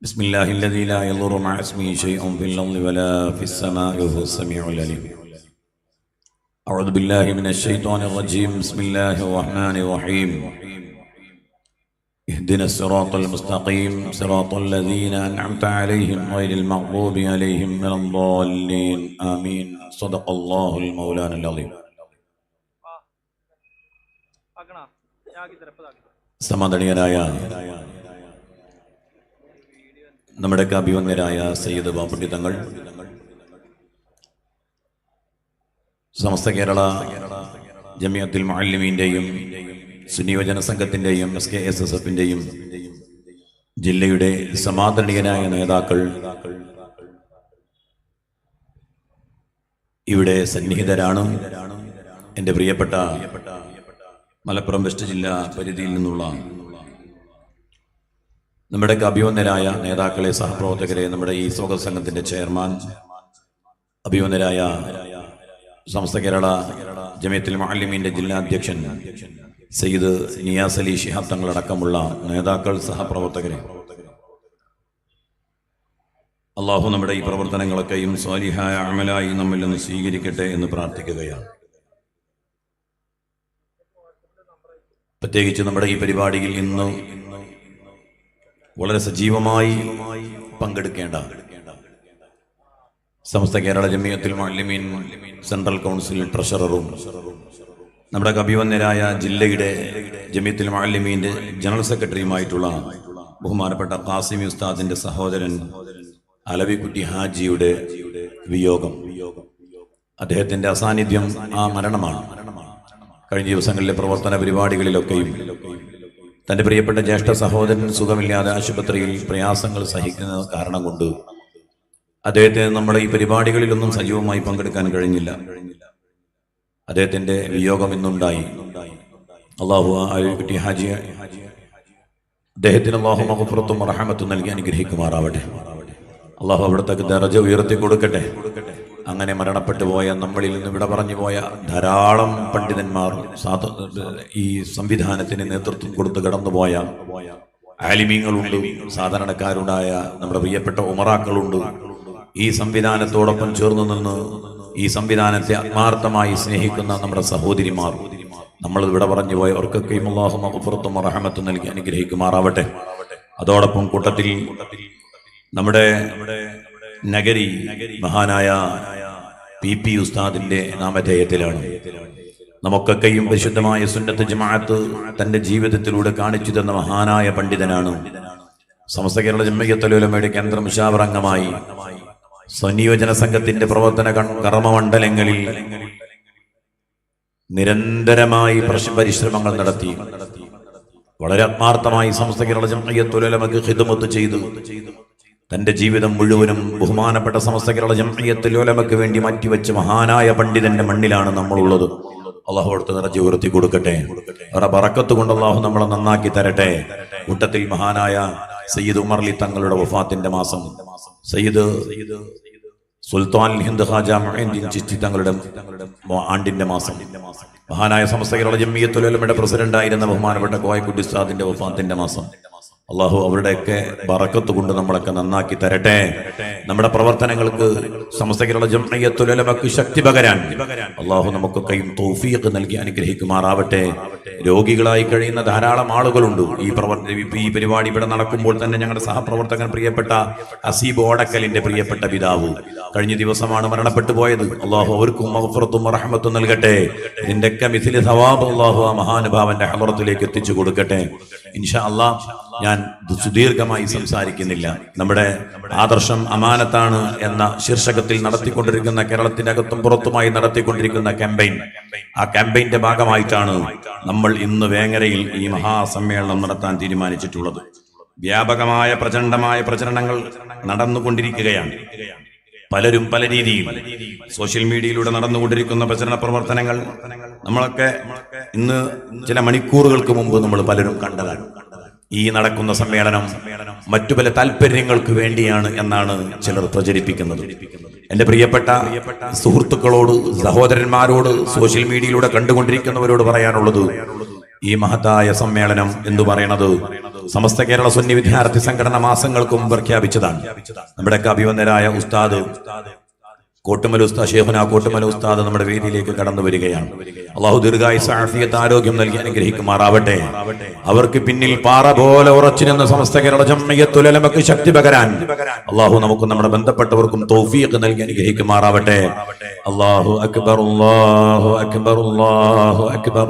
بسم الله الذي لا يضر مع اسمه شيء في الأرض ولا في السماء وهو السميع العليم أعوذ بالله من الشيطان الرجيم بسم الله الرحمن الرحيم اهدنا الصراط المستقيم صراط الذين أنعمت عليهم غير المغضوب عليهم من الضالين آمين صدق الله المولانا العظيم ആക്കണ നമ്മുടെ അഭിവന്യരായ സയ്യിദ് ബാപ്പുട്ടി തങ്ങൾ സമസ്ത കേരള ജമിയത്തുൽ മാലിമീന്റെയും സുനിയോജന സംഘത്തിന്റെയും എസ് കെ എസ് എസ് എഫിന്റെയും ജില്ലയുടെ സമാദരണീയനായ നേതാക്കൾ ഇവിടെ സന്നിഹിതരാണ്. എന്റെ പ്രിയപ്പെട്ട മലപ്പുറം വെസ്റ്റ് ജില്ലാ പരിധിയിൽ നിന്നുള്ള നമ്മുടെ അഭിമന്യരായ നേതാക്കളെ സഹപ്രവർത്തകരെ നമ്മുടെ ഈ സ്വാഗത സംഘത്തിന്റെ ചെയർമാൻ അഭിമന്യരായ സമസ്ത കേരള ജമിയത്തുൽ മാലിമീന്റെ ജില്ലാ അധ്യക്ഷൻ സയ്യിദ് നിയാസ് അലി ഷിഹാബ് തങ്ങളടക്കമുള്ള നേതാക്കൾ സഹപ്രവർത്തകരെ. അള്ളാഹു നമ്മുടെ ഈ പ്രവർത്തനങ്ങളൊക്കെയും സ്വാലിഹായ അമലായി നമ്മിൽ നിന്ന് സ്വീകരിക്കട്ടെ എന്ന് പ്രാർത്ഥിക്കുകയാണ്. പ്രത്യേകിച്ച് നമ്മുടെ ഈ പരിപാടിയിൽ ഇന്ന് വളരെ സജീവമായി പങ്കെടുക്കേണ്ട സമസ്ത കേരള ജമീയത്തിൽ മാലിമീൻ സെൻട്രൽ കൗൺസിൽ ട്രഷററും നമ്മുടെ കവിവന്യരായ ജില്ലയുടെ ജമീയത്തിൽ മുഅല്ലിമീന്റെ ജനറൽ സെക്രട്ടറിയുമായിട്ടുള്ള ബഹുമാനപ്പെട്ട ഖാസിമി ഉസ്താദിന്റെ സഹോദരൻ അലവിക്കുട്ടി ഹാജിയുടെ വിയോഗം. അദ്ദേഹത്തിന്റെ അസാന്നിധ്യം ആ മരണമാണ്. കഴിഞ്ഞ ദിവസങ്ങളിലെ പ്രവർത്തന പരിപാടികളിലൊക്കെയും തന്റെ പ്രിയപ്പെട്ട ജ്യേഷ്ഠ സഹോദരൻ സുഖമില്ലാതെ ആശുപത്രിയിൽ പ്രയാസങ്ങൾ സഹിക്കുന്ന കാരണം കൊണ്ട് അദ്ദേഹത്തെ നമ്മുടെ ഈ പരിപാടികളിലൊന്നും സജീവമായി പങ്കെടുക്കാൻ കഴിഞ്ഞില്ല. അദ്ദേഹത്തിന്റെ വിയോഗം ഇന്നുണ്ടായി. അള്ളാഹു കുട്ടി ഹാജി അദ്ദേഹത്തിന് അള്ളാഹു മഹഫുറത്തും റഹമത്തും നൽകി അനുഗ്രഹിക്കുമാറാവട്ടെ. അള്ളാഹു അവിടത്തേക്ക് ദറജ ഉയർത്തി കൊടുക്കട്ടെ അങ്ങനെ മരണപ്പെട്ടു പോയ നമ്മളിൽ നിന്ന് വിട പറഞ്ഞു പോയ ധാരാളം പണ്ഡിതന്മാർ ഈ സംവിധാനത്തിന് നേതൃത്വം കൊടുത്ത് കടന്നുപോയ ആലിമീങ്ങളുണ്ട് സാധാരണക്കാരുണ്ടായ നമ്മുടെ പ്രിയപ്പെട്ട ഉമറാക്കളുണ്ട്. ഈ സംവിധാനത്തോടൊപ്പം ചേർന്ന് നിന്ന് ഈ സംവിധാനത്തെ ആത്മാർത്ഥമായി സ്നേഹിക്കുന്ന നമ്മുടെ സഹോദരിമാർ നമ്മൾ ഇവിടെ പറഞ്ഞു പോയ അവർക്കൊക്കെയും അള്ളാഹു മഹഫുറത്തും റഹമത്തും നൽകി അനുഗ്രഹിക്കുമാറാവട്ടെ. അതോടൊപ്പം കൂട്ടത്തിൽ നമ്മുടെ നഗരി മഹാനായ പി പി ഉസ്താദിന്റെ നാമധേയത്തിലാണ്. നമുക്കൊക്കെയും പരിശുദ്ധമായ സുന്നത്ത് ജമാഅത്ത് തന്റെ ജീവിതത്തിലൂടെ കാണിച്ചു തന്ന മഹാനായ പണ്ഡിതനാണ്. സമസ്ത കേരള ജമ്മയ്യത്തലോലമയുടെ കേന്ദ്ര ശാവറംഗമായി സംയോജന സംഘത്തിന്റെ പ്രവർത്തന കർമ്മമണ്ഡലങ്ങളിൽ നിരന്തരമായി പ്രശ- പരിശ്രമങ്ങൾ നടത്തി. വളരെ ആത്മാർത്ഥമായി സമസ്ത കേരള ജമ്മയ്യത്തുലമക്ക് ഹിതമൊത്ത് ചെയ്തു. തന്റെ ജീവിതം മുഴുവനും ബഹുമാനപ്പെട്ട സമസ്ത കേരള ജംഇയ്യത്തുൽ വേണ്ടി മാറ്റിവെച്ച മഹാനായ പണ്ഡിതന്റെ മണ്ണിലാണ് നമ്മളുള്ളത്. അള്ളാഹു അടുത്ത് നിറച്ച് ഉയർത്തി കൊടുക്കട്ടെ. അവരുടെ പറക്കത്ത് കൊണ്ട് അള്ളാഹു നമ്മളെ നന്നാക്കി തരട്ടെ. കൂട്ടത്തിൽ മഹാനായ സയ്യിദ് ഉമർലി തങ്ങളുടെ വഫാത്തിന്റെ മാസം. സയ്യിദ് സുൽത്താൻ ഹിന്ദ് ഹാജ മൊഹീദ്ദീൻ ചിസ്തി തങ്ങളുടെ ആണ്ടിന്റെ മാസം. മഹാനായ സമസ്ത കേരള ജമ്മിയത്തുലമയുടെ പ്രസിഡന്റായിരുന്ന ബഹുമാനപ്പെട്ട കോയക്കുട്ടി സാദിന്റെ വഫാത്തിന്റെ മാസം. അള്ളാഹു അവരുടെയൊക്കെ ബറക്കത്ത് കൊണ്ട് നമ്മളൊക്കെ നന്നാക്കി തരട്ടെ. നമ്മുടെ പ്രവർത്തനങ്ങൾക്ക് സമസ്ത കേരള ജംഇയ്യത്തുലമക്ക് ശക്തി പകരാൻ അള്ളാഹു നമുക്കൊക്കെയും തോഫിയൊക്കെ നൽകി അനുഗ്രഹിക്കുമാറാവട്ടെ. രോഗികളായി കഴിയുന്ന ധാരാളം ആളുകളുണ്ട്. ഈ പ്രവർത്തി ഈ പരിപാടി ഇവിടെ നടക്കുമ്പോൾ തന്നെ ഞങ്ങളുടെ സഹപ്രവർത്തകൻ പ്രിയപ്പെട്ട അസീബ് ഓടക്കലിന്റെ പ്രിയപ്പെട്ട പിതാവ് കഴിഞ്ഞ ദിവസമാണ് മരണപ്പെട്ടു പോയത്. അള്ളാഹു അവർക്കും മഹഫറത്തും റഹ്മത്തും നൽകട്ടെ. ഇതിന്റെയൊക്കെ മിഥിലി സവാബ് അള്ളാഹു ആ മഹാനുഭാവന്റെ ഹലറത്തിലേക്ക് എത്തിച്ചു കൊടുക്കട്ടെ. ഇൻഷാ ഞാൻ സുദീർഘമായി സംസാരിക്കുന്നില്ല. നമ്മുടെ ആദർശം അമാനത്താണ് എന്ന ശീർഷകത്തിൽ നടത്തിക്കൊണ്ടിരിക്കുന്ന കേരളത്തിന്റെ അകത്തും പുറത്തുമായി നടത്തിക്കൊണ്ടിരിക്കുന്ന ക്യാമ്പയിൻ ആ ക്യാമ്പയിന്റെ ഭാഗമായിട്ടാണ് നമ്മൾ ഇന്ന് വേങ്ങരയിൽ ഈ മഹാസമ്മേളനം നടത്താൻ തീരുമാനിച്ചിട്ടുള്ളത്. വ്യാപകമായ പ്രചണ്ഡമായ പ്രചരണങ്ങൾ നടന്നുകൊണ്ടിരിക്കുകയാണ്. പലരും പല രീതിയിൽ സോഷ്യൽ മീഡിയയിലൂടെ നടന്നുകൊണ്ടിരിക്കുന്ന പ്രചരണ പ്രവർത്തനങ്ങൾ നമ്മളൊക്കെ ഇന്ന് ചില മണിക്കൂറുകൾക്ക് മുമ്പ് നമ്മൾ പലരും കണ്ടതാണ്. ഈ നടക്കുന്ന സമ്മേളനം മറ്റു പല താല്പര്യങ്ങൾക്ക് വേണ്ടിയാണ് എന്നാണ് ചിലർ പ്രചരിപ്പിക്കുന്നത്. എന്റെ പ്രിയപ്പെട്ട സുഹൃത്തുക്കളോട് സഹോദരന്മാരോട് സോഷ്യൽ മീഡിയയിലൂടെ കണ്ടുകൊണ്ടിരിക്കുന്നവരോട് പറയാനുള്ളത് ഈ മഹത്തായ സമ്മേളനം എന്ന് പറയുന്നത് സമസ്ത കേരള സുന്നി വിദ്യാർത്ഥി സംഘടന മാസങ്ങൾക്കും പ്രഖ്യാപിച്ചതാണ്. നമ്മുടെ അഭിവന്ദരായ ഉസ്താദ് കോട്ടുമല ഉസ്താദ് ഷേഖുന കോട്ടുമല ഉസ്താദ് നമ്മുടെ വേദിയിലേക്ക് കടന്നു വരികയാണ്. അള്ളാഹു ദീർഘായുസാഫിയത്ത് ആരോഗ്യം നൽകി അനുഗ്രഹിക്കുമാറാവട്ടെ. അവർക്ക് പിന്നിൽ പാറ പോലെ ഉറച്ചു നിന്ന് സമസ്ത കേരള ജമ്മയ്യത്തുലമക്ക് ശക്തി പകരാൻ അള്ളാഹു നമുക്ക് നമ്മുടെ ബന്ധപ്പെട്ടവർക്കും തൗഫീഖ് നൽകി അനുഗ്രഹിക്കുമാറാവട്ടെ. അള്ളാഹു അക്ബർ അള്ളാഹു അക്ബർ അള്ളാഹു അക്ബർ.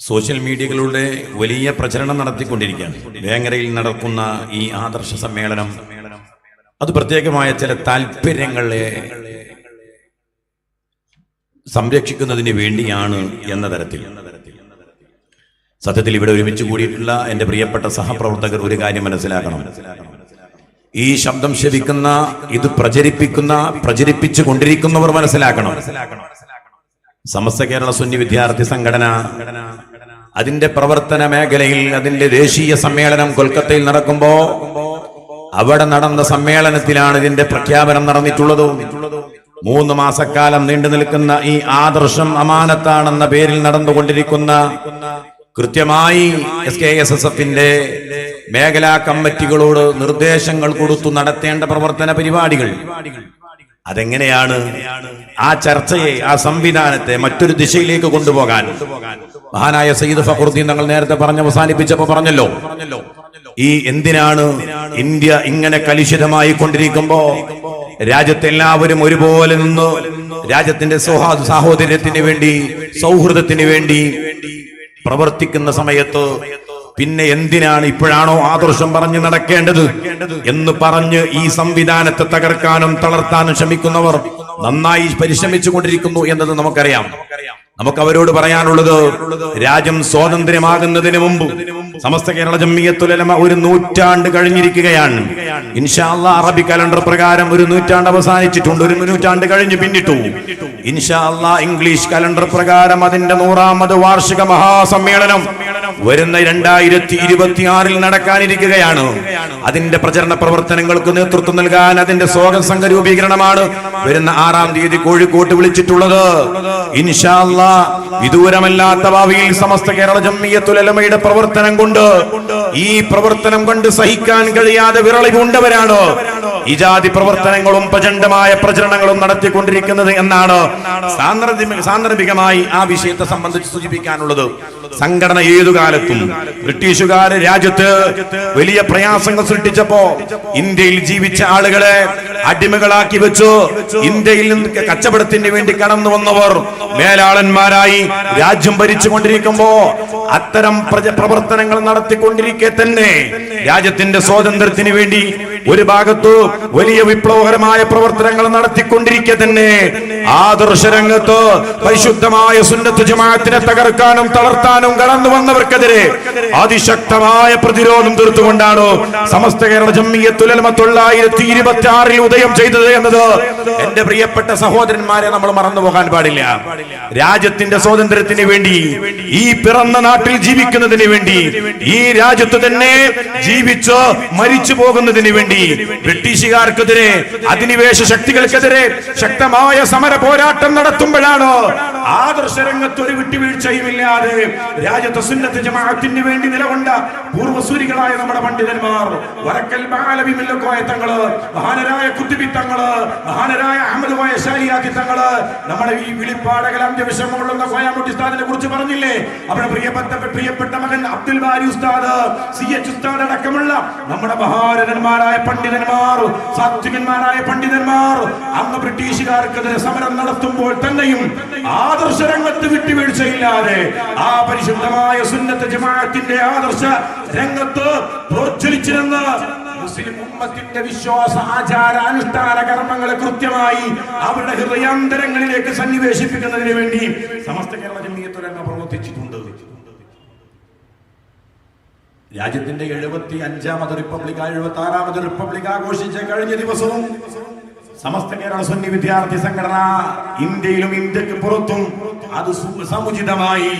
സോഷ്യൽ മീഡിയകളുടെ വലിയ പ്രചരണം നടത്തിക്കൊണ്ടിരിക്കുകയാണ്. വേങ്ങരയിൽ നടക്കുന്ന ഈ ആദർശ സമ്മേളനം. അത് പ്രത്യേകമായ ചില താല്പര്യങ്ങളെ സംരക്ഷിക്കുന്നതിന് വേണ്ടിയാണ് എന്ന തരത്തിൽ. സത്യത്തിൽ ഇവിടെ ഒരുമിച്ച് കൂടിയിട്ടുള്ള എന്റെ പ്രിയപ്പെട്ട സഹപ്രവർത്തകർ ഒരു കാര്യം മനസ്സിലാക്കണം. ഈ ശബ്ദം ശവിക്കുന്ന ഇത് പ്രചരിപ്പിക്കുന്ന പ്രചരിപ്പിച്ചു കൊണ്ടിരിക്കുന്നവർ മനസ്സിലാക്കണം. സമസ്ത കേരള സുന്നി വിദ്യാർത്ഥി സംഘടന അതിന്റെ പ്രവർത്തന മേഖലയിൽ അതിന്റെ ദേശീയ സമ്മേളനം കൊൽക്കത്തയിൽ നടക്കുമ്പോ അവിടെ നടന്ന സമ്മേളനത്തിലാണ് ഇതിന്റെ പ്രഖ്യാപനം നടന്നിട്ടുള്ളത്. മൂന്ന് മാസക്കാലം നീണ്ടു നിൽക്കുന്ന ഈ ആദർശം അമാനത്താണെന്ന പേരിൽ നടന്നുകൊണ്ടിരിക്കുന്ന കൃത്യമായി എസ് കെ എസ് എസ് എഫിന്റെ മേഖലാ കമ്മിറ്റികളോട് നിർദ്ദേശങ്ങൾ കൊടുത്തു നടത്തേണ്ട പ്രവർത്തന പരിപാടികൾ. അതെങ്ങനെയാണ് ആ ചർച്ചയെ ആ സംവിധാനത്തെ മറ്റൊരു ദിശയിലേക്ക് കൊണ്ടുപോകാൻ? മഹാനായ സയ്യിദ് ഫഖറുദ്ദീൻ തങ്ങൾ നേരത്തെ പറഞ്ഞ് അവസാനിപ്പിച്ചപ്പോ പറഞ്ഞല്ലോ. ഈ എന്തിനാണ് ഇന്ത്യ ഇങ്ങനെ കലുഷിതമായി കൊണ്ടിരിക്കുമ്പോ രാജ്യത്തെല്ലാവരും ഒരുപോലെ നിന്ന് രാജ്യത്തിന്റെ സൗഹാ- സാഹോദര്യത്തിന് വേണ്ടി സൗഹൃദത്തിന് വേണ്ടി പ്രവർത്തിക്കുന്ന സമയത്ത് പിന്നെ എന്തിനാണ് ഇപ്പോഴാണോ ആദർശം പറഞ്ഞു നടക്കേണ്ടത് എന്ന് പറഞ്ഞ് ഈ സംവിധാനത്തെ തകർക്കാനും തളർത്താനും ശ്രമിക്കുന്നവർ നന്നായി പരിശ്രമിച്ചു കൊണ്ടിരിക്കുന്നു എന്നത് നമുക്കറിയാം. നമുക്ക് അവരോട് പറയാനുള്ളത് രാജ്യം സ്വാതന്ത്ര്യമാകുന്നതിന് മുമ്പ് സമസ്ത കേരള ജമ്മിയത്തുലമ ഒരു നൂറ്റാണ്ട് കഴിഞ്ഞിരിക്കുകയാണ്. ഇൻഷാല്ല അറബി കലണ്ടർ പ്രകാരം ഒരു നൂറ്റാണ്ട് അവസാനിച്ചിട്ടുണ്ട്. ഒരു നൂറ്റാണ്ട് കഴിഞ്ഞ് പിന്നിട്ടു. ഇൻഷാല്ല ഇംഗ്ലീഷ് കലണ്ടർ പ്രകാരം അതിന്റെ നൂറാമത് വാർഷിക മഹാസമ്മേളനം വരുന്ന രണ്ടായിരത്തി ഇരുപത്തിയാറിൽ നടക്കാനിരിക്കുകയാണ്. അതിന്റെ പ്രചരണ പ്രവർത്തനങ്ങൾക്ക് നേതൃത്വം നൽകാൻ അതിന്റെ സ്വാഗത സംഘ രൂപീകരണമാണ് വരുന്ന ആറാം തീയതി കോഴിക്കോട്ട് വിളിച്ചിട്ടുള്ളത്. ഇൻഷാല്ല വിദൂരമല്ലാത്ത ഭാവിയിൽ സമസ്ത കേരള ജമ്മിയത്തുലമയുടെ പ്രവർത്തനം കൊണ്ട് ഈ പ്രവർത്തനം കൊണ്ട് സഹിക്കാൻ കഴിയാതെ പൂണ്ടവരാണ് ഈ ജാതി പ്രവർത്തനങ്ങളും പ്രചണ്ഡമായ പ്രചരണങ്ങളും നടത്തിക്കൊണ്ടിരിക്കുന്നത് എന്നാണ് സാന്ദർഭിക- സാന്ദർഭികമായി ആ വിഷയത്തെ സംബന്ധിച്ച് സൂചിപ്പിക്കാനുള്ളത്. സംഘടന ഏതു കാലത്തും ബ്രിട്ടീഷുകാര് രാജ്യത്ത് വലിയ പ്രയാസങ്ങൾ സൃഷ്ടിച്ചപ്പോ ഇന്ത്യയിൽ ജീവിച്ച ആളുകളെ അടിമകളാക്കി വെച്ചു. ഇന്ത്യയിൽ നിന്ന് കച്ചവടത്തിന് വേണ്ടി കടന്നു വന്നവർ മേലാളന്മാരായി രാജ്യം ഭരിച്ചുകൊണ്ടിരിക്കുമ്പോ അത്തരം പ്രവർത്തനങ്ങൾ നടത്തിക്കൊണ്ടിരിക്കെ തന്നെ. രാജ്യത്തിന്റെ സ്വാതന്ത്ര്യത്തിന് വേണ്ടി ഒരു ഭാഗത്തു വലിയ വിപ്ലവകരമായ പ്രവർത്തനങ്ങൾ നടത്തിക്കൊണ്ടിരിക്കെ തന്നെ ആദർശ രംഗത്ത് പരിശുദ്ധമായ സുന്നത്ത് ജമാഅത്തിനെ തകർക്കാനും തളർത്താനും കടന്നു വന്നവർക്കെതിരെ അതിശക്തമായ പ്രതിരോധം തീർത്തുകൊണ്ടാണ് സമസ്ത കേരള ജമ്മിയത്തുലമ തൊള്ളായിരത്തി ഇരുപത്തി ആറിൽ ഉദയം ചെയ്തത് എന്നത് എന്റെ പ്രിയപ്പെട്ട സഹോദരന്മാരെ നമ്മൾ മറന്നു പോകാൻ പാടില്ല. രാജ്യത്തിന്റെ സ്വാതന്ത്ര്യത്തിന് വേണ്ടി ഈ പിറന്ന നാട്ടിൽ ജീവിക്കുന്നതിന് വേണ്ടി ഈ രാജ്യത്ത് തന്നെ ജീവിച്ച് മരിച്ചു പോകുന്നതിന് വേണ്ടി ബ്രിട്ടീഷുകാർക്കെതിരെ അധിനിവേശ ശക്തികൾക്കെതിരെ ശക്തമായ സമര പോരാട്ടം നടത്തുമ്പോഴാണോ ആദർശ രംഗത്ത് ഒരു വിട്ടുവീഴ്ചയുമില്ലാതെ രാജ്യത്തെ സുന്നത്ത് ജമാഅത്തിന് വേണ്ടി നിലകൊണ്ട പൂർവസൂരികളായ നമ്മുടെ പണ്ഡിതന്മാർ വരക്കൽ ബാലവിമില്ലക്കോയ തങ്ങൾ മഹാനരായ കുത്തുബി തങ്ങൾ മഹാനരായ അഹമ്മദ് കോയ ഷാരിയാക്കി തങ്ങൾ നമ്മുടെ ഈ വിളിപ്പാടകൽ അന്ത്യവിഷമമുള്ള കോയാമുട്ടി ഉസ്താദിനെ കുറിച്ച് പറഞ്ഞില്ലേ? അവിടെ പ്രിയപ്പെട്ട പ്രിയപ്പെട്ട മകൻ അബ്ദുൽ ബാരി ഉസ്താദ് സി എച്ച് ഉസ്താദ് അടക്കമുള്ള നമ്മുടെ മഹാരഥന്മാരായ പണ്ഡിതന്മാർ സാത്വികന്മാരായ പണ്ഡിതന്മാർ അന്ന് ബ്രിട്ടീഷുകാർക്കെതിരെ സമരം നടത്തുമ്പോൾ തന്നെയും ആദർശ രംഗത്ത് വിട്ടുവീഴ്ചയില്ലാതെ ആ പരിശുദ്ധമായ സുന്നത്ത് ജമാഅത്തിന്റെ ആദർശ രംഗത്ത് പ്രോജ്വലിച്ചിരുന്ന മുസ്ലിം ഉമ്മത്തിന്റെ വിശ്വാസ ആചാര അനുഷ്ഠാന കർമ്മങ്ങളെ കൃത്യമായി അവരുടെ ഹൃദയാന്തരങ്ങളിലേക്ക് സന്നിവേശിപ്പിക്കുന്നതിന് വേണ്ടി സമസ്ത കേരള ജമീയത്തുലമ പ്രവർത്തിച്ചിട്ടുണ്ട്. രാജ്യത്തിന്റെ എഴുപത്തി അഞ്ചാമത് റിപ്പബ്ലിക് എഴുപത്തി ആറാമത് റിപ്പബ്ലിക് ആഘോഷിച്ച കഴിഞ്ഞ ദിവസവും സമസ്ത കേരള സുന്നി വിദ്യാർത്ഥി സംഘടന ഇന്ത്യയിലും ഇന്ത്യയ്ക്ക് പുറത്തും അത് സമുചിതമായി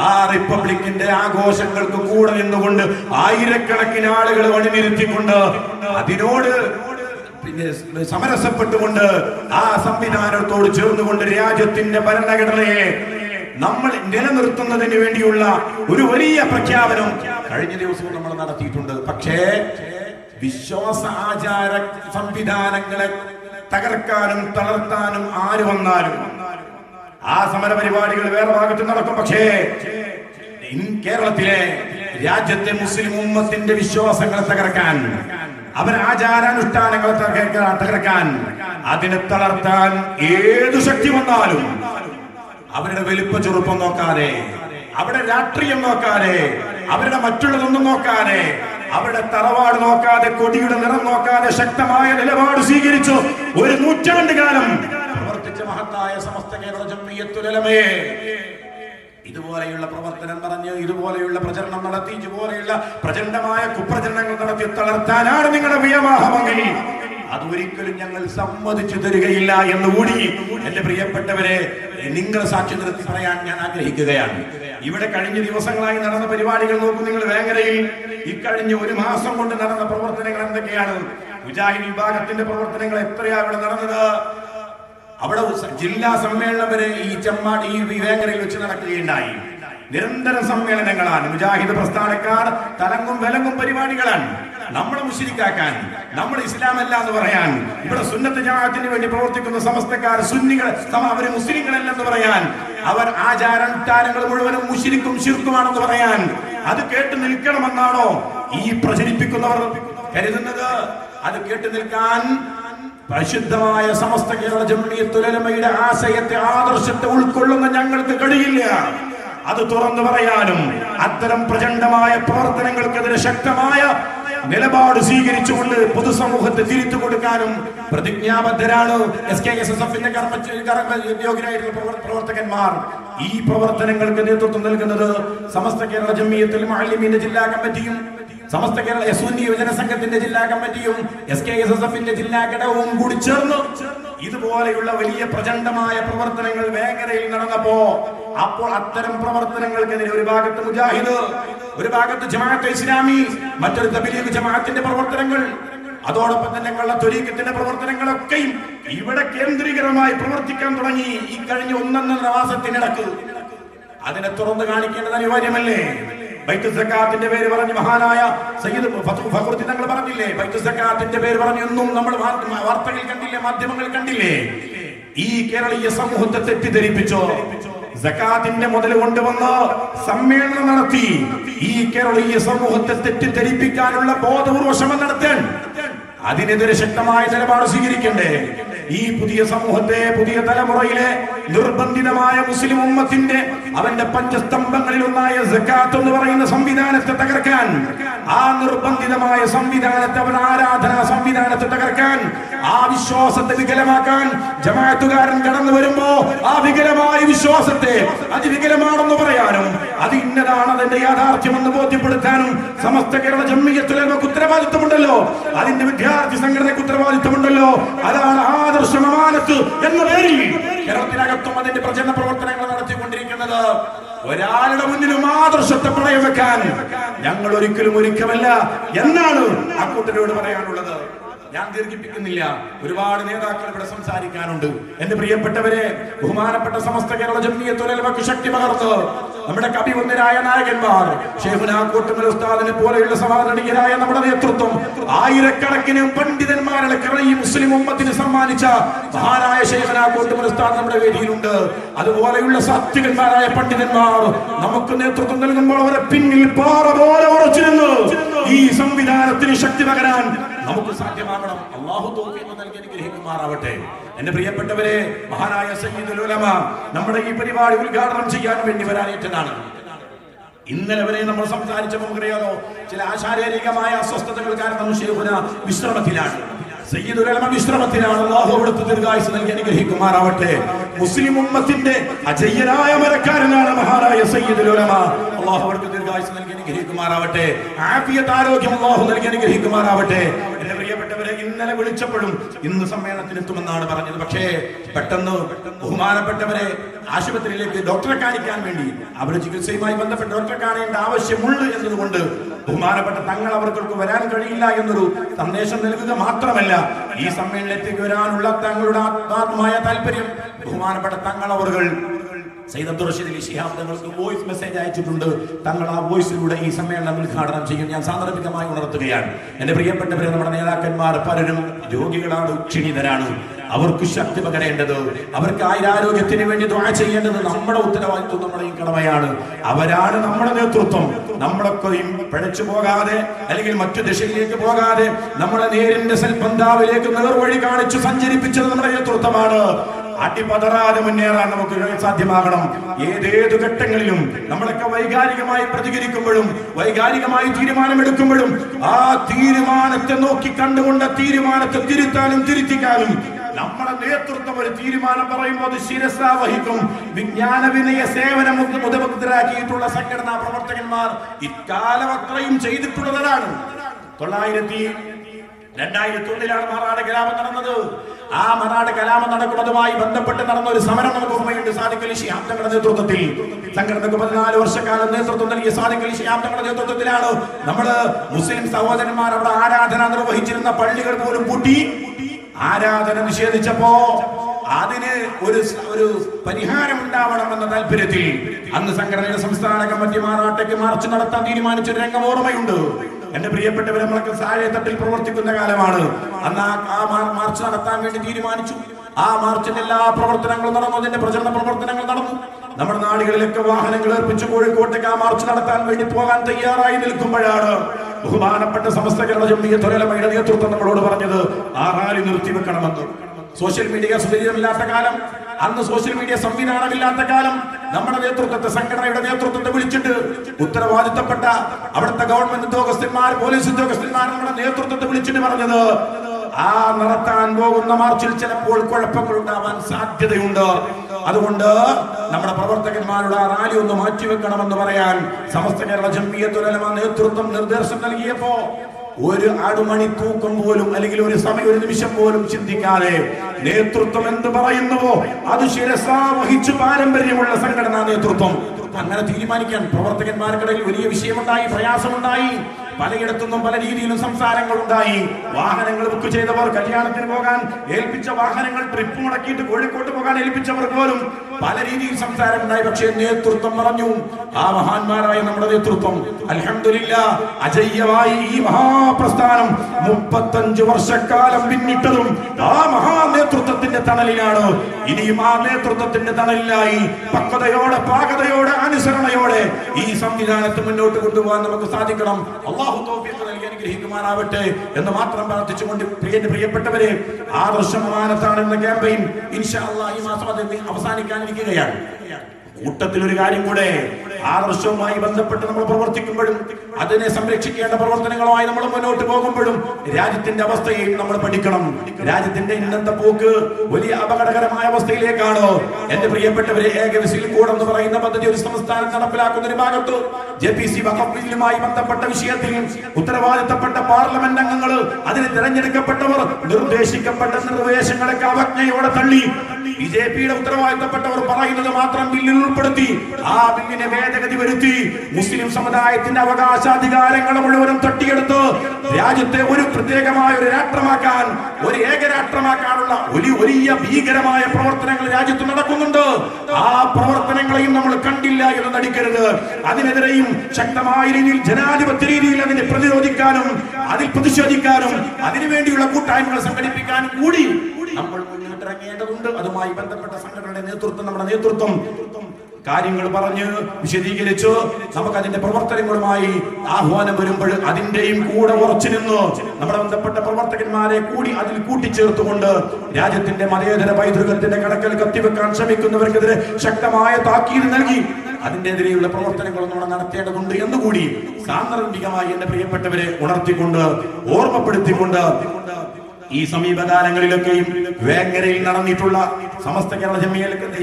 ആ റിപ്പബ്ലിക്കിന്റെ ആഘോഷങ്ങൾക്ക് കൂടെ നിന്നുകൊണ്ട് ആയിരക്കണക്കിന് ആളുകൾ വഴിനിരുത്തിക്കൊണ്ട് അതിനോട് പിന്നെ സമരസപ്പെട്ടുകൊണ്ട് ആ സംവിധാനത്തോട് ചേർന്നുകൊണ്ട് രാജ്യത്തിന്റെ ഭരണഘടനയെ നമ്മൾ നിലനിർത്തുന്നതിന് വേണ്ടിയുള്ള ഒരു വലിയ പ്രഖ്യാപനം കഴിഞ്ഞ ദിവസവും നമ്മൾ നടത്തിയിട്ടുണ്ട്. പക്ഷേ വിശ്വാസ ആചാര സംവിധാനങ്ങളെ തകർക്കാനും തളർത്താനും ആര് വന്നാലും ആ സമര പരിപാടികൾ വേറെ ഭാഗത്ത് നടക്കും. പക്ഷേ കേരളത്തിലെ രാജ്യത്തെ മുസ്ലിം ഉമ്മത്തിന്റെ വിശ്വാസങ്ങളെ തകർക്കാൻ അവർ ആചാരാനുഷ്ഠാനങ്ങളെ തകർക്കാൻ അതിനെ തളർത്താൻ ഏതു ശക്തി വന്നാലും അവരുടെ വലിപ്പ ചെറുപ്പം നോക്കാതെ അവരുടെ രാഷ്ട്രീയം നോക്കാതെ അവരുടെ മറ്റുള്ളതൊന്നും നോക്കാതെ അവരുടെ തറവാട് നോക്കാതെ കൊടിയുടെ നിറം നോക്കാതെ ശക്തമായ നിലപാട് സ്വീകരിച്ചു. ഒരു നൂറ്റാണ്ട് കാലം പ്രവർത്തിച്ച മഹത്തായ സമസ്ത കേരള ജമ്മിയത്തുലമേ ഇതുപോലെയുള്ള പ്രവർത്തനം പറഞ്ഞ് ഇതുപോലെയുള്ള പ്രചരണം നടത്തി ഇതുപോലെയുള്ള പ്രചണ്ഡമായ കുപ്രചരണങ്ങൾ നടത്തി തളർത്താനാണ് നിങ്ങളുടെ വ്യാമോഹമെങ്കിൽ അതൊരിക്കലും ഞങ്ങൾ സമ്മതിച്ചു തരികയില്ല എന്നുകൂടി എന്റെ പ്രിയപ്പെട്ടവരെ നിങ്ങളെ സാക്ഷി നിർത്തി പറയാൻ ഞാൻ ആഗ്രഹിക്കുകയാണ്. ഇവിടെ കഴിഞ്ഞ ദിവസങ്ങളായി നടന്ന പരിപാടികൾ നോക്കൂ നിങ്ങൾ വേങ്ങരയിൽ. ഇക്കഴിഞ്ഞ ഒരു മാസം കൊണ്ട് നടന്ന പ്രവർത്തനങ്ങൾ എന്തൊക്കെയാണ്? മുജാഹിദ് വിഭാഗത്തിന്റെ പ്രവർത്തനങ്ങൾ എത്രയാ ഇവിടെ നടന്നത്? അവിടെ ജില്ലാ സമ്മേളനം വരെ ഈ ചെമ്മാട് ഈ വേങ്ങരയിൽ വെച്ച് നടക്കുകയുണ്ടായി. നിരന്തര സമ്മേളനങ്ങളാണ്. മുജാഹിദ് പ്രസ്ഥാനക്കാർ തലങ്ങും വിലങ്ങും പരിപാടികളാണ്. നമ്മളെ മുഷിരിക്കാക്കാൻ നമ്മൾ ഇസ്ലാമല്ല എന്ന് പറയാൻ ഇവിടെ സുന്നത്ത് ജമാഅത്തിന് വേണ്ടി പ്രവർത്തിക്കുന്ന സമസ്തക്കാർ സുന്നികൾ അവർ മുസ്ലിങ്ങളല്ലെന്ന് പറയാൻ അവർ ആചാരാനുഷ്ഠാനങ്ങൾ മുഴുവനും മുഷിരിക്കും ശിർക്കുമാണെന്ന് പറയാൻ. അത് കേട്ട് നിൽക്കണമെന്നാണോ ഈ പ്രചരിപ്പിക്കുന്നവർ കരുതുന്നത്? അത് കേട്ട് നിൽക്കാൻ പരിശുദ്ധമായ സമസ്ത കേരള ജമ്മിയത്തുലമയുടെ ആശയത്തെ ആദർശത്തെ ഉൾക്കൊള്ളുന്ന ഞങ്ങൾക്ക് കഴിയില്ല. അത് തുറന്നു പറയാനും അത്തരം പ്രചണ്ഡമായ പ്രവർത്തനങ്ങൾക്കെതിരെ ശക്തമായ നിലപാട് സ്വീകരിച്ചുകൊണ്ട് പൊതുസമൂഹത്തെ തിരിച്ചു കൊടുക്കാനും പ്രതിജ്ഞാബദ്ധരാണ്. എസ് കെ എസ് എസ് എഫിന്റെ കർമ്മയോഗ്യരായിട്ടുള്ള പ്രവർ- പ്രവർത്തകന്മാർ. ഈ പ്രവർത്തനങ്ങൾക്ക് നേതൃത്വം നൽകുന്നത് സമസ്ത കേരള ജമ്മിയത്തിൽ മാലിമീന്റെ ജില്ലാ കമ്മിറ്റിയും സമസ്ത കേരള എസ് ഉന്നി യുവജന സംഘത്തിന്റെ ജില്ലാ കമ്മിറ്റിയും എസ് കെ എസ് എസ് എഫിന്റെ ജില്ലാ ഘടകവും കൂടി ചേർന്നു. ഇതുപോലെയുള്ള വലിയ പ്രചണ്ഡമായ പ്രവർത്തനങ്ങൾ വേങ്ങരയിൽ നടന്നപ്പോ അപ്പോൾ അത്തരം പ്രവർത്തനങ്ങൾക്കെതിരെ ഒരു ഭാഗത്ത് മുജാഹിദ് ഒരു ഭാഗത്ത് ജമാഅത്ത് ഇസ്ലാമി മറ്റൊരു തബലീഗ് ജമാഅത്തിന്റെ പ്രവർത്തനങ്ങൾ. അതോടൊപ്പം തന്നെ കള്ള ത്വരീക്കത്തിന്റെ പ്രവർത്തനങ്ങളൊക്കെയും ഇവിടെ കേന്ദ്രീകരമായി പ്രവർത്തിക്കാൻ തുടങ്ങി. ഈ കഴിഞ്ഞ ഒന്നൊന്നര മാസത്തിനിടക്ക്. അതിനെ തുറന്നു കാണിക്കേണ്ടത് അനിവാര്യമല്ലേ? ബൈത്ത് സക്കാത്തിന്റെ പേര് പറഞ്ഞ് മഹാനായ സയ്യിദ് ഫഖറുദ്ദീൻ തങ്ങൾ പറഞ്ഞില്ലേ? ബൈത്ത് സക്കാത്തിന്റെ പേര് പറഞ്ഞ് എന്നും നമ്മൾ വാർത്ത- വാർത്തകൾ കണ്ടില്ലേ മാധ്യമങ്ങൾ കണ്ടില്ലേ? ഈ കേരളീയ സമൂഹത്തെ തെറ്റിദ്ധരിപ്പിച്ചോ? സക്കാത്തിന്റെ മുതൽ കൊണ്ടുവന്ന് സമ്മേളനം നടത്തി. ഈ കേരളീയ സമൂഹത്തെ തെറ്റിദ്ധരിപ്പിക്കാനുള്ള ബോധപൂർവ ശ്രമം നടത്താൻ അതിനെതിരെ ശക്തമായ നിലപാട് സ്വീകരിക്കണ്ടേ? ഈ പുതിയ സമൂഹത്തെ പുതിയ തലമുറയിലെ നിർബന്ധിതമായ മുസ്ലിം ഉമ്മത്തിന്റെ അവന്റെ പഞ്ചസ്തംഭങ്ങളിൽ ഒന്നായ സക്കാത്ത് എന്ന് പറയുന്ന സംവിധാനത്തെ തകർക്കാൻ ആ നിർബന്ധിതമായ സംവിധാനത്തെ അവൻ ആരാധനാ സംവിധാനത്തെ തകർക്കാൻ ആ വിശ്വാസത്തെ വികലമാക്കാൻ ജമാഅത്തുകാരൻ കടന്നു വരുമ്പോ ആ വികലമായ വിശ്വാസത്തെ അത് വികലമാണെന്ന് പറയാനും അത് ഇന്നതാണ് അതിന്റെ യാഥാർത്ഥ്യമെന്ന് ബോധ്യപ്പെടുത്താനും സമസ്ത കേരള ജമ്മിയത്തുലമക്ക് ഉത്തരവാദിത്വമുണ്ടല്ലോ. അതിന്റെ വിദ്യാർത്ഥി സംഘടനയ്ക്ക് ഉത്തരവാദിത്വമുണ്ടല്ലോ. അതാണ് ആദർശമാനത്ത് എന്ന പേരിൽ കേരളത്തിനകത്തും അതിന്റെ പ്രചരണ പ്രവർത്തനങ്ങൾ നടത്തിക്കൊണ്ടിരിക്കുന്നത് ഒരാളുടെ മുന്നിൽ ആദർശത്തെ പണയം വെക്കാൻ ഞങ്ങൾ ഒരിക്കലും ഒരുക്കമല്ല എന്നാണ് ആ കൂട്ടരോട് പറയാനുള്ളത്. ഞാൻ ദീർഘിപ്പിക്കുന്നില്ല. ഒരുപാട് നേതാക്കൾ ഇവിടെ സംസാരിക്കാനുണ്ട്. എന്റെ പ്രിയപ്പെട്ടവരെ ബഹുമാനപ്പെട്ട സമസ്ത കേരള ജമ്മിയത്തുലമക്ക് ശക്തി പകർത്ത്. നമ്മുടെ കവി ഒന്നിനായ നായകന്മാർ ഷേഹുനാക്കൂട്ടുമലസ്താദിനെ പോലെയുള്ള സമാധാനികരായ നമ്മുടെ നേതൃത്വം ആയിരക്കണക്കിന് പണ്ഡിതന്മാരുടെ ഈ മുസ്ലിം ഉമ്മത്തിന് സമ്മാനിച്ച മഹാനായ ഷേഹുനാക്കൂട്ടുമലസ്താദ് നമ്മുടെ വേദിയിലുണ്ട്. അതുപോലെയുള്ള സാത്വികന്മാരായ പണ്ഡിതന്മാർ നമുക്ക് നേതൃത്വം നൽകുമ്പോൾ അവരെ പിന്നിൽ പാറ പോലെ ഉറച്ചു ഈ സംവിധാനത്തിന് ശക്തി പകരാൻ നമുക്ക് സാധ്യമാകണം. അള്ളാഹു തൗഫീഖ് നൽകി അനുഗ്രഹിക്കുമാറാവട്ടെ. എന്റെ പ്രിയപ്പെട്ടവരെ മഹാനായ സയ്യിദുൽ ഉലമ നമ്മുടെ ഈ പരിപാടി ഉദ്ഘാടനം ചെയ്യാൻ വേണ്ടി വരാനേറ്റതാണ് ഇന്നലെ വരെ നമ്മൾ സംസാരിച്ചപ്പോൾ നമുക്കറിയാലോ ചില ആശാരീരികമായ അസ്വസ്ഥതകൾ കാരണം ഷെയ്ഖുന വിശ്രമത്തിലാണ്. സയ്യിദുലമ വിശ്രമത്തിലാണ് അള്ളാഹു അവിടുത്തെ ദീർഘായുസ് നൽകി അനുഗ്രഹിക്കുമാറാവട്ടെ. മുസ്ലിം ഉമ്മത്തിന്റെ അജയ്യനായ മരക്കാരനാണ് മഹാനായ സയ്യിദുലമ അള്ളാഹു അവർക്ക് ദീർഘായുസ് അനുഗ്രഹിക്കുമാറാവട്ടെ. ആഫിയത്ത് ആരോഗ്യം അള്ളാഹു നൽകി അനുഗ്രഹിക്കുമാറാവട്ടെ. എന്റെ പ്രിയപ്പെട്ടവരെ ഇന്നലെ വിളിച്ചപ്പോഴും ഇന്ന് സമ്മേളനത്തിനെത്തുമെന്നാണ് പറഞ്ഞത്. പക്ഷേ പെട്ടെന്ന് ബഹുമാനപ്പെട്ടവരെ ആശുപത്രിയിലേക്ക് ഡോക്ടറെ കാണിക്കാൻ വേണ്ടി അവരുടെ ചികിത്സയുമായി ബന്ധപ്പെട്ട് ഡോക്ടറെ കാണേണ്ട ആവശ്യമുള്ളൂ എന്നതുകൊണ്ട് ബഹുമാനപ്പെട്ട തങ്ങൾ അവർക്ക് വരാൻ കഴിയില്ല എന്നൊരു സന്ദേശം നൽകുക മാത്രമല്ല ഈ സമ്മേളനത്തിലേക്ക് വരാനുള്ള തങ്ങളുടെ ആത്മാർത്ഥമായ താല്പര്യം ബഹുമാനപ്പെട്ട തങ്ങൾ അവറുകൾ സയ്യിദ് അബ്ദുൾ റഷീദ് അലി ശിഹാബ് തങ്ങൾക്ക് വോയിസ് മെസ്സേജ് അയച്ചിട്ടുണ്ട്. തങ്ങൾ ആ വോയിസിലൂടെ ഈ സമ്മേളനം ഉദ്ഘാടനം ചെയ്യും. ഞാൻ സാന്ദർഭികമായി ഉണർത്തുകയാണ്. എന്റെ പ്രിയപ്പെട്ടവരെ നമ്മുടെ നേതാക്കന്മാർ പലരും രോഗികളാണ് ക്ഷീണിതരാണ്. അവർക്ക് ശക്തി പകരേണ്ടത് അവർക്ക് ആയുരാരോഗ്യത്തിന് വേണ്ടി ദ്വാ ചെയ്യേണ്ടത് നമ്മുടെ ഉത്തരവാദിത്വം നമ്മുടെയും കടമയാണ്. അവരാണ് നമ്മുടെ നേതൃത്വം. നമ്മളൊക്കെ പിഴച്ചു പോകാതെ അല്ലെങ്കിൽ മറ്റു ദിശയിലേക്ക് പോകാതെ നമ്മളെ നേരിന്റെ സൽപന്താവിലേക്ക് നേർവഴി കാണിച്ചു സഞ്ചരിപ്പിച്ചത് നമ്മുടെ നേതൃത്വമാണ്. അടിപതറാതെ മുന്നേറാൻ നമുക്ക് സാധ്യമാകണം. ഏതേതു ഘട്ടങ്ങളിലും നമ്മളൊക്കെ വൈകാരികമായി പ്രതികരിക്കുമ്പോഴും വൈകാരികമായി തീരുമാനമെടുക്കുമ്പോഴും ആ തീരുമാനത്തെ നോക്കി കണ്ടുകൊണ്ട് തീരുമാനത്തെ തിരുത്താനും തിരുത്തിക്കാനും നമ്മുടെ നേതൃത്വം ഒരു തീരുമാനം പറയുമ്പോൾ അത് ശിരസ വഹിക്കും വിജ്ഞാന വിനയ സേവനം മുതമുക്തരാക്കിയിട്ടുള്ള സംഘടനാ പ്രവർത്തകന്മാർ ഇക്കാലം അത്രയും ചെയ്തിട്ടുള്ളതാണ് തൊള്ളായിരത്തി രണ്ടായിരത്തി ഒന്നിലാണ് മറാട് കലാപം നടന്നത്. ആ മറാട് കലാപം നടക്കുന്നതുമായി ബന്ധപ്പെട്ട് നടന്ന ഒരു സമരം നമുക്ക് ഓർമ്മയുണ്ട്. സാദിഖ് അലി തങ്ങളുടെ നേതൃത്വത്തിൽ. സംഘടനക്ക് പതിനാല് വർഷക്കാലം നേതൃത്വം നൽകിയ സാദിഖ് അലി തങ്ങളുടെ നേതൃത്വത്തിലാണ് നമ്മൾ മുസ്ലിം സഹോദരന്മാർ അവിടെ ആരാധന നിർവഹിച്ചിരുന്ന പള്ളികൾ പോലും പൂട്ടി. ആരാധന നിഷേധിച്ചപ്പോ അതിന് ഒരു ഒരു പരിഹാരം ഉണ്ടാവണമെന്ന താല്പര്യത്തിൽ അന്ന് സംഘടനയുടെ സംസ്ഥാന കമ്മിറ്റി മാറാട്ടയ്ക്ക് മാർച്ച് നടത്താൻ തീരുമാനിച്ച രംഗം ഓർമ്മയുണ്ട്. എന്റെ പ്രിയപ്പെട്ടവരെ നമ്മളൊക്കെ താഴെ തട്ടിൽ പ്രവർത്തിക്കുന്ന കാലമാണ്. അന്ന് ആ- മാർച്ച് നടത്താൻ വേണ്ടി തീരുമാനിച്ചു. ആ മാർച്ചിന്റെ എല്ലാ പ്രവർത്തനങ്ങളും നടന്നു. അതിന്റെ പ്രചരണ പ്രവർത്തനങ്ങൾ നടന്നു. നമ്മുടെ നാടുകളിലൊക്കെ വാഹനങ്ങൾ ഏർപ്പിച്ച് കോഴിക്കോട്ടേക്ക് ആ മാർച്ച് നടത്താൻ വേണ്ടി പോകാൻ തയ്യാറായി നിൽക്കുമ്പോഴാണ് ബഹുമാനപ്പെട്ട സമസ്ത കേരള ജമ്മിയത്തൊരലമയുടെ നേതൃത്വം നമ്മളോട് പറഞ്ഞത് ആ റാലി നിർത്തിവെക്കണമെന്ന്. സോഷ്യൽ മീഡിയ സുപരിതമില്ലാത്ത കാലം. അന്ന് സോഷ്യൽ മീഡിയ സംവിധാനമില്ലാത്ത കാലം നമ്മുടെ നേതൃത്വത്തെ സംഘടനയുടെ നേതൃത്വത്തെ വിളിച്ചിട്ട് ഉത്തരവാദിത്തപ്പെട്ട അവിടുത്തെ ഗവൺമെന്റ് ഉദ്യോഗസ്ഥന്മാർ പോലീസ് ഉദ്യോഗസ്ഥന്മാർ നമ്മുടെ നേതൃത്വത്തെ വിളിച്ചിട്ട് പറഞ്ഞത് ആ നടത്താൻ പോകുന്ന മാർച്ചിൽ ചിലപ്പോൾ കുഴപ്പങ്ങൾ ഉണ്ടാവാൻ സാധ്യതയുണ്ട്. അതുകൊണ്ട് നമ്മുടെ പ്രവർത്തകന്മാരുടെ ആ റാലി ഒന്ന് മാറ്റിവെക്കണമെന്ന് പറയാൻ സമസ്ത കേരള ജമ്മിയത്തുലമ നേതൃത്വം നിർദ്ദേശം നൽകിയപ്പോ ഒരു അടുമണി തൂക്കം പോലും അല്ലെങ്കിൽ ഒരു സമയം ഒരു നിമിഷം പോലും ചിന്തിക്കാതെ നേതൃത്വം എന്ത് പറയുന്നുവോ അത് ശിരസാവഹിച്ചു പാരമ്പര്യമുള്ള സംഘടനാ നേതൃത്വം. അങ്ങനെ തീരുമാനിക്കാൻ പ്രവർത്തകന്മാർക്കിടയിൽ വലിയ വിഷയമുണ്ടായി പ്രയാസമുണ്ടായി. പലയിടത്തുനിന്നും പല രീതിയിലും സംസാരങ്ങൾ ഉണ്ടായി വാഹനങ്ങൾ ബുക്ക് ചെയ്തവർ കല്യാണത്തിന് പോകാൻ ഏൽപ്പിച്ച വാഹനങ്ങൾ ട്രിപ്പ് മുടക്കിയിട്ട് കോഴിക്കോട്ട് പോകാൻ ഏൽപ്പിച്ചവർ പോലും പല രീതിയിൽ സംസാരം ഉണ്ടായി പക്ഷേ നേതൃത്വം പറഞ്ഞു ആ മഹാന്മാരായ നമ്മുടെ നേതൃത്വം. അലഹമില്ല അജയ്യമായി ഈ മഹാപ്രസ്ഥാനം മുപ്പത്തഞ്ച് വർഷക്കാലം പിന്നിട്ടതും ആ ഇനിയും ആ നേതൃത്വത്തിന്റെ തണലിലായി പക്വതയോടെ പാകതയോടെ അനുസരണയോടെ ഈ സംവിധാനത്തെ മുന്നോട്ട് കൊണ്ടുപോകാൻ നമുക്ക് സാധിക്കണം. അള്ളാഹു അനുഗ്രഹിക്കുമാറാവട്ടെ എന്ന് മാത്രം പ്രാർത്ഥിച്ചുകൊണ്ട് പ്രിയ പ്രിയപ്പെട്ടവരെ ആദർശമാനത്താണ് എന്ന ക്യാമ്പയിൻ ഇൻഷാ അള്ളാഹ് ഈ മാസം അത് അവസാനിക്കാനിരിക്കുകയാണ്. കൂട്ടത്തിൽ ഒരു കാര്യം കൂടെ ആദർശവുമായി ബന്ധപ്പെട്ട് നമ്മൾ പ്രവർത്തിക്കുമ്പോഴും അതിനെ സംരക്ഷിക്കേണ്ട പ്രവർത്തനങ്ങളുമായി നമ്മൾ മുന്നോട്ട് പോകുമ്പോഴും രാജ്യത്തിന്റെ അവസ്ഥയെയും നമ്മൾ പഠിക്കണം. രാജ്യത്തിന്റെ ഇന്നത്തെ പോക്ക് വലിയ അപകടകരമായ അവസ്ഥയിലേക്കാണ്? എന്റെ പ്രിയപ്പെട്ടവരെ ഏകദേശം കൂടെ എന്ന് പറയുന്ന പദ്ധതി ഒരു സംസ്ഥാനം നടപ്പിലാക്കുന്ന ഒരു ഭാഗത്ത് ജെ പി സി വകഫിലുമായി ബന്ധപ്പെട്ട വിഷയത്തിൽ ഉത്തരവാദിത്തപ്പെട്ട പാർലമെന്റ് അംഗങ്ങൾ അതിന് തിരഞ്ഞെടുക്കപ്പെട്ടവർ നിർദ്ദേശിക്കപ്പെട്ട നിർദ്ദേശങ്ങളൊക്കെ അവജ്ഞയോടെ തള്ളി. ബി ജെ പിയുടെ ഉത്തരവാദിത്തപ്പെട്ടവർ പറയുന്നത് മാത്രം ബില്ലിൽ ഉൾപ്പെടുത്തി. ആ ബില്ലിനെ ഭേദഗതി വരുത്തി മുസ്ലിം സമുദായത്തിന്റെ അവകാശാധികാരങ്ങൾ മുഴുവനും തട്ടിയെടുത്ത് രാജ്യത്തെ ഒരു പ്രത്യേകമായ ഒരു രാഷ്ട്രമാക്കാൻ ഒരു ഏകരാഷ്ട്രമാക്കാനുള്ള ഒരു വലിയ ഭീകരമായ പ്രവർത്തനങ്ങൾ രാജ്യത്ത് നടക്കുന്നുണ്ട്. ആ പ്രവർത്തനങ്ങളെയും നമ്മൾ കണ്ടില്ല എന്ന് നടിക്കരുത്. അതിനെതിരെയും ശക്തമായ രീതിയിൽ ജനാധിപത്യ രീതിയിൽ അതിനെ പ്രതിരോധിക്കാനും അതിൽ പ്രതിഷേധിക്കാനും അതിനുവേണ്ടിയുള്ള കൂട്ടായ്മകൾ സംഘടിപ്പിക്കാനും കൂടി നമ്മൾ മുന്നിട്ടിറങ്ങേണ്ടതുണ്ട് അതുമായി ബന്ധപ്പെട്ട സംഘടനയുടെ നേതൃത്വം നമ്മുടെ നേതൃത്വം കാര്യങ്ങൾ പറഞ്ഞ് വിശദീകരിച്ച് നമുക്ക് അതിന്റെ പ്രവർത്തനങ്ങളുമായി ആഹ്വാനം വരുമ്പോൾ അതിന്റെയും കൂടെ ഉറച്ചു നിന്ന് നമ്മുടെ ബന്ധപ്പെട്ട പ്രവർത്തകന്മാരെ കൂടി അതിൽ കൂട്ടിച്ചേർത്തുകൊണ്ട് രാജ്യത്തിന്റെ മതേതര പൈതൃകത്തിന്റെ കടക്കൽ കത്തിവെക്കാൻ ശ്രമിക്കുന്നവർക്കെതിരെ ശക്തമായ താക്കീത് നൽകി അതിനെതിരെയുള്ള പ്രവർത്തനങ്ങളൊന്നും അവിടെ നടത്തേണ്ടതുണ്ട് എന്നുകൂടി സാന്ദർഭികമായി എന്റെ പ്രിയപ്പെട്ടവരെ ഉണർത്തിക്കൊണ്ട് ഓർമ്മപ്പെടുത്തിക്കൊണ്ട് ഈ സമീപകാലങ്ങളിലൊക്കെയും വേങ്ങരയിൽ നടന്നിട്ടുള്ള സമസ്ത കേരള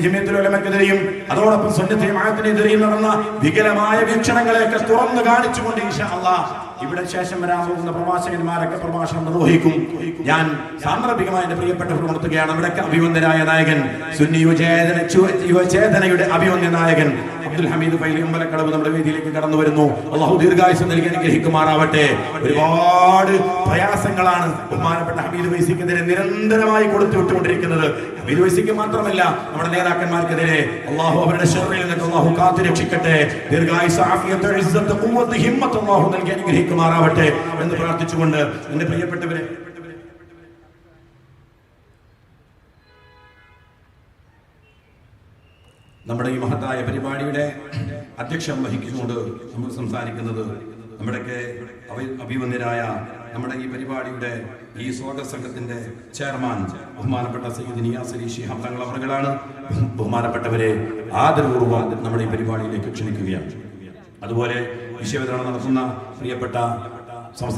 ജമിയത്തിലുലമക്കെതിരെയും അതോടൊപ്പം സ്വന്തത്തിനെതിരെയും നടന്ന വികലമായ വീക്ഷണങ്ങളെയൊക്കെ തുറന്നു കാണിച്ചുകൊണ്ട് ഇൻഷാ അള്ളാഹ് ഇവിടെ ശേഷം വരാൻ പോകുന്ന പ്രഭാഷകന്മാരൊക്കെ പ്രഭാഷണം നിർവഹിക്കും. ഞാൻ സാന്ദർഭികമായി എന്റെ പ്രിയപ്പെട്ടവർ ഉണർത്തുകയാണ് ഇവിടൊക്കെ അഭിവന്ദനായ നായകൻ സുന്നി യുവചേതന യുവചേതനയുടെ അഭിവന്ദ നായകൻ അബ്ദുൽ ഹമീദ് ഫൈലി അമ്പലക്കടവ് നമ്മുടെ വേദിയിലേക്ക് കടന്നു വരുന്നു. അള്ളാഹു ദീർഘായുസ് നൽകി അനുഗ്രഹിക്കുമാറാവട്ടെ. ഒരുപാട് പ്രയാസങ്ങളാണ് ബഹുമാനപ്പെട്ട ഹമീദ് വൈസിക്കെതിരെ നിരന്തരമായി കൊടുത്തു വിട്ടുകൊണ്ടിരിക്കുന്നത്. ഹമീദ് വൈസിക്ക് മാത്രമല്ല നമ്മുടെ നേതാക്കന്മാർക്കെതിരെ അള്ളാഹു അവരുടെ ഷെറിൽ നിന്നിട്ട് അള്ളാഹു കാത്തു രക്ഷിക്കട്ടെ ദീർഘായുസ് നൽകി ഇസ്സത്ത് അനുഗ്രഹിക്കുമാറാവട്ടെ എന്ന് പ്രാർത്ഥിച്ചുകൊണ്ട് എന്റെ പ്രിയപ്പെട്ടവരെ നമ്മുടെ ഈ മഹത്തായ പരിപാടിയുടെ അധ്യക്ഷം വഹിച്ചുകൊണ്ട് നമ്മൾ സംസാരിക്കുന്നത് നമ്മുടെയൊക്കെ അഭിമന്യരായ നമ്മുടെ ഈ പരിപാടിയുടെ ഈ സ്വാഗത സംഘത്തിന്റെ ചെയർമാൻ ബഹുമാനപ്പെട്ട സയ്യിദ് നിയാസ് അലി ഷിഹാബ് തങ്ങൾ ബഹുമാനപ്പെട്ടവരെ ആദരപൂർവം നമ്മുടെ ഈ പരിപാടിയിലേക്ക് ക്ഷണിക്കുകയാണ്. അതുപോലെ വിശ്വവിതരണം നടത്തുന്ന പ്രിയപ്പെട്ട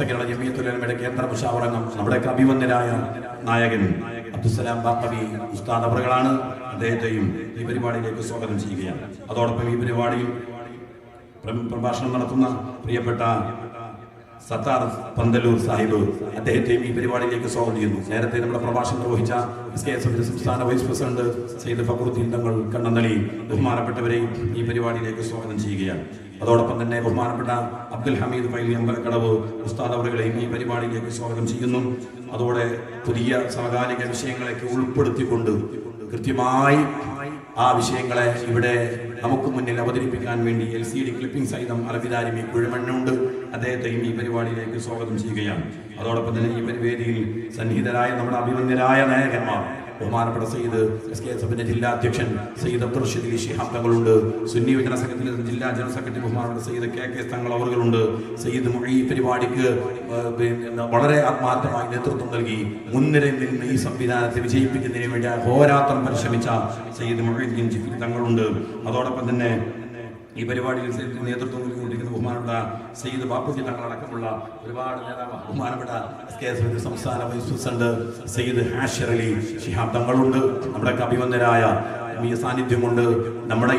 കേരള ജമിയത്തുലമയുടെ കേന്ദ്ര മുഷാവറംഗം നമ്മുടെയൊക്കെ അഭിമന്യനായ നായകൻ അബ്ദുസലാം ബാക്കവി ഉസ്താദ് അവറുകളാണ്. അദ്ദേഹത്തെയും ഈ പരിപാടിയിലേക്ക് സ്വാഗതം ചെയ്യുകയാണ്. അതോടൊപ്പം ഈ പരിപാടിയിൽ പ്ര- പ്രഭാഷണം നടത്തുന്ന പ്രിയപ്പെട്ട സത്താർ പന്തലൂർ സാഹിബ് അദ്ദേഹത്തെയും ഈ പരിപാടിയിലേക്ക് സ്വാഗതം ചെയ്യുന്നു. നേരത്തെ നമ്മുടെ പ്രഭാഷണം നിർവഹിച്ച എസ് കെ എസ് എഫിന്റെ സംസ്ഥാന വൈസ് പ്രസിഡന്റ് സെയ്ദ് ഫക്രുദ്ദീൻ തങ്ങൾ കണ്ണന്തളി ബഹുമാനപ്പെട്ടവരെയും ഈ പരിപാടിയിലേക്ക് സ്വാഗതം ചെയ്യുകയാണ്. അതോടൊപ്പം തന്നെ ബഹുമാനപ്പെട്ട അബ്ദുൽ ഹമീദ് ഫൈലി അമ്പലക്കടവ് ഉസ്താദ് അവരുകളെയും ഈ പരിപാടിയിലേക്ക് സ്വാഗതം ചെയ്യുന്നു. അതോടെ പുതിയ സമകാലിക വിഷയങ്ങളൊക്കെ ഉൾപ്പെടുത്തിക്കൊണ്ട് കൃത്യമായി ആ വിഷയങ്ങളെ ഇവിടെ നമുക്ക് മുന്നിൽ അവതരിപ്പിക്കാൻ വേണ്ടി എൽ സി ഡി ക്ലിപ്പിംഗ് സഹിതം അലബിദാരിമി കുഴമണ്ണുണ്ട്. അദ്ദേഹത്തെയും ഈ പരിപാടിയിലേക്ക് സ്വാഗതം ചെയ്യുകയാണ്. അതോടൊപ്പം തന്നെ ഈ പരിവേദിയിൽ സന്നിഹിതരായ നമ്മുടെ അഭിമന്യരായ നായകന്മാർ ബഹുമാനപ്പെട്ട സയ്യിദ് എസ് കെ എസ് എഫിന്റെ ജില്ലാ അധ്യക്ഷൻ സയ്യിദ് അബ്ദുൾ റഷീദ് അലി ഷിഹാബ് തങ്ങളുണ്ട്. സുന്നി വിജന സംഘത്തിന്റെ ജില്ലാ ജനറൽ സെക്രട്ടറി ബഹുമാനപ്പെട്ട സയ്യിദ് കെ കെ തങ്ങൾ അവറുകളുണ്ട് സയ്യിദ് മൊഴി പരിപാടിക്ക് വളരെ ആത്മാർത്ഥമായി നേതൃത്വം നൽകി. മുൻനിരയിൽ നിന്ന് ഈ സംവിധാനത്തെ വിജയിപ്പിക്കുന്നതിന് വേണ്ടി അഹോരാത്രം പരിശ്രമിച്ച സയ്യിദ് മൊഴി തങ്ങളുണ്ട്. അതോടൊപ്പം തന്നെ ഈ പരിപാടിയിൽ നേതൃത്വം നൽകിക്കൊണ്ടിരിക്കുന്ന ബഹുമാനപ്പെട്ട സയ്യിദ് ബാപ്പുജി തങ്ങളടക്കമുള്ള ഒരുപാട് നേതാവ് ബഹുമാനപ്പെട്ട എസ് കെ എസ് സംസ്ഥാന വൈസ് പ്രസിഡന്റ് സയ്യിദ് ഹാഷിർ അലി ഷിഹാബ് തങ്ങളുണ്ട്. നമ്മുടെ അഭിവന്ദരായ ഈ സാന്നിധ്യം കൊണ്ട് നമ്മുടെ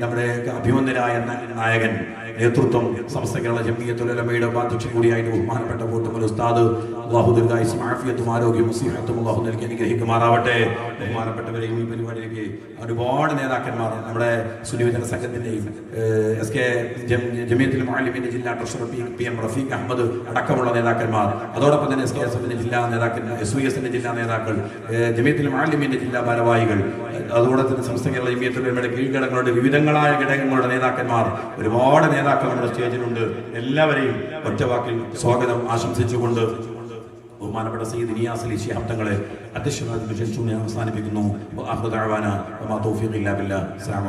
നമ്മുടെ അഭിമന്യരായ നായകൻ നേതൃത്വം സംസ്ഥ കേരള ജമിയത്തുലമയുടെ ഉപാധ്യക്ഷൻ കൂടിയായിട്ട് ബഹുമാനപ്പെട്ട കൂട്ടുമൽ ഉസ്താദ് അള്ളാഹു ദീർഘായുസും ആഫിയത്തും ആരോഗ്യവും മുസീഹത്തും അനുഗ്രഹിക്കുമാറാവട്ടെ. ബഹുമാനപ്പെട്ടവരെയും ഈ പരിപാടിയിലേക്ക് ഒരുപാട് നേതാക്കന്മാർ നമ്മുടെ സുനിയോജന സംഘത്തിന്റെയും എസ് കെ ജമിയത്തിൽ മാലിമിന്റെ ജില്ലാ treasurer P P M Rafeeq Ahammed അടക്കമുള്ള നേതാക്കന്മാർ അതോടൊപ്പം തന്നെ എസ് കെ എസ് എഫിന്റെ ജില്ലാ നേതാക്കന്മാർ എസ് യു എസിന്റെ ജില്ലാ നേതാക്കൾ ജമിയത്തിൽ മാലിമിന്റെ ജില്ലാ ഭാരവാഹികൾ അതുകൂടെ തന്നെ സംസ്ഥ കേരള ജമിയത്തുലമയുടെ കീഴ്ഘടകങ്ങളുടെ വിവിധങ്ങളായ ഘടകങ്ങളുടെ നേതാക്കന്മാർ ഒരുപാട് നേതാക്കൾ നമ്മുടെ സ്റ്റേജിലുണ്ട്. എല്ലാവരെയും ഒറ്റവാക്കിൽ സ്വാഗതം ആശംസിച്ചുകൊണ്ട് ബഹുമാനപ്പെട്ട സയ്യിദ് നിയാസ് അലി ശിഹാബ് തങ്ങളെ അധ്യക്ഷനായി അവസാനിപ്പിക്കുന്നു. ദഅവാന വമാ തൗഫീഖ് ഇല്ലാ ബില്ലാഹ് അസ്സലാമു